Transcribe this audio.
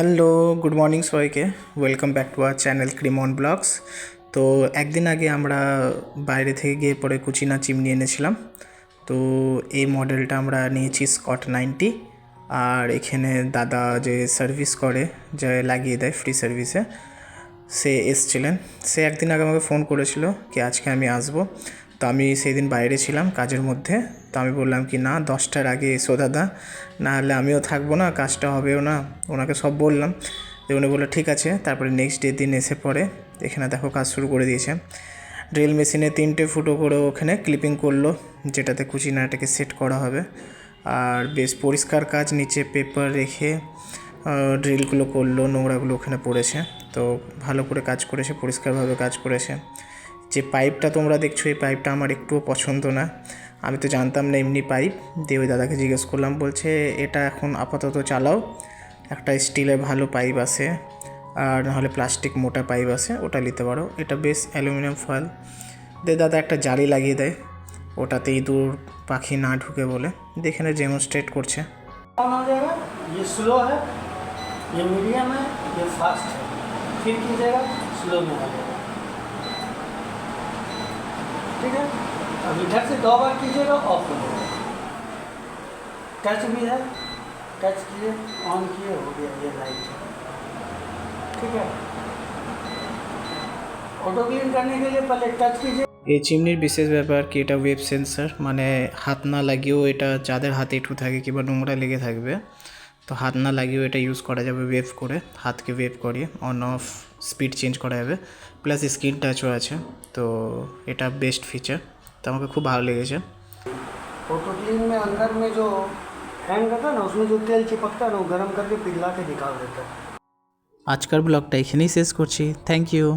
Hello, good morning সবাইকে। Welcome back to our channel ক্রিমন blogs. তো একদিন আগে আমরা বাইরে থেকে গিয়ে পরে কুচিনা চিমনি এনেছিলাম। তো এই মডেলটা আমরা নিয়েছি স্কট নাইনটি। আর এখানে দাদা যে সার্ভিস করে, যে লাগিয়ে দেয় ফ্রি সার্ভিসে, সে এসছিলেন। সে একদিন আগে আমাকে ফোন করেছিল কি আজকে আমি আসব। তো আমি সেই দিন বাইরে ছিলাম কাজের মধ্যে। তো আমি বললাম কি, না, দশটার আগে এসো দাদা। না হলে আমিও থাকব না, কাজটা হবেও না। ওনাকে সব বললাম। তো উনি বলল, ঠিক আছে। তারপরে নেক্সট ডে দিন এসে পরে এখানে দেখো কাজ শুরু করে দিয়েছে। ড্রিল মেশিনে তিনটে ফুটো করে ওখানে ক্লিপিং করল, যেটাতে কুচিনাটাকে সেট করা হবে। আর বেশ পরিষ্কার কাজ, নিচে পেপার রেখে ড্রিলগুলো করল, নোংরাগুলো ওখানে পড়েছে। তো ভালো করে কাজ করেছে, পরিষ্কারভাবে কাজ করেছে। যে পাইপটা তোমরা দেখছো এই পাইপটা আমার একটুও পছন্দ না আমি তো জানতাম না এমনি পাইপ দিয়ে ওই দাদাকে জিজ্ঞেস করলাম বলছে এটা এখন আপাতত চালাও একটা স্টিলের ভালো পাইপ আছে আর নাহলে প্লাস্টিক মোটা পাইপ আছে ওটা নিতে পারো এটা বেশ অ্যালুমিনিয়াম ফয়েল দিয়ে দাদা একটা জালি লাগিয়ে দেয় ওটাতে ইঁদুর পাখি না ঢুকে বলে দেখে ডেমনস্ট্রেট করছে ऑन हो जाएगा ये स्लो है ये मीडियम है ये फास्ट है फिर कीजिएगा स्लो में आ जाएगा ठीक है अब इधर से दो बार कीजिएगा ऑफ हो जाएगा टच भी है टच किए ऑन किए हो गया ये लाइट ठीक है ऑटो क्लीन करने के लिए पहले टच कीजिए এই চিমনির বিশেষ ব্যাপার কি এটা ওয়েব সেন্সার মানে হাত না লাগিয়েও এটা যাদের হাতে একটু থাকে কিংবা নোংরা লেগে থাকবে তো হাত না লাগিয়েও এটা ইউজ করা যাবে ওয়েভ করে হাতকে ওয়েভ করিয়ে অন অফ স্পিড চেঞ্জ করা যাবে প্লাস স্ক্রিন টাচও আছে তো এটা বেস্ট ফিচার তো আমাকে খুব ভালো লেগেছে ऑटो क्लीन में अंदर में जो हैंग रहता है ना उसमें जो तेल चिपकता है ना वो गर्म करके पिघला के दिखा देता है আজকের ব্লগটা এখানেই শেষ করছি থ্যাংক ইউ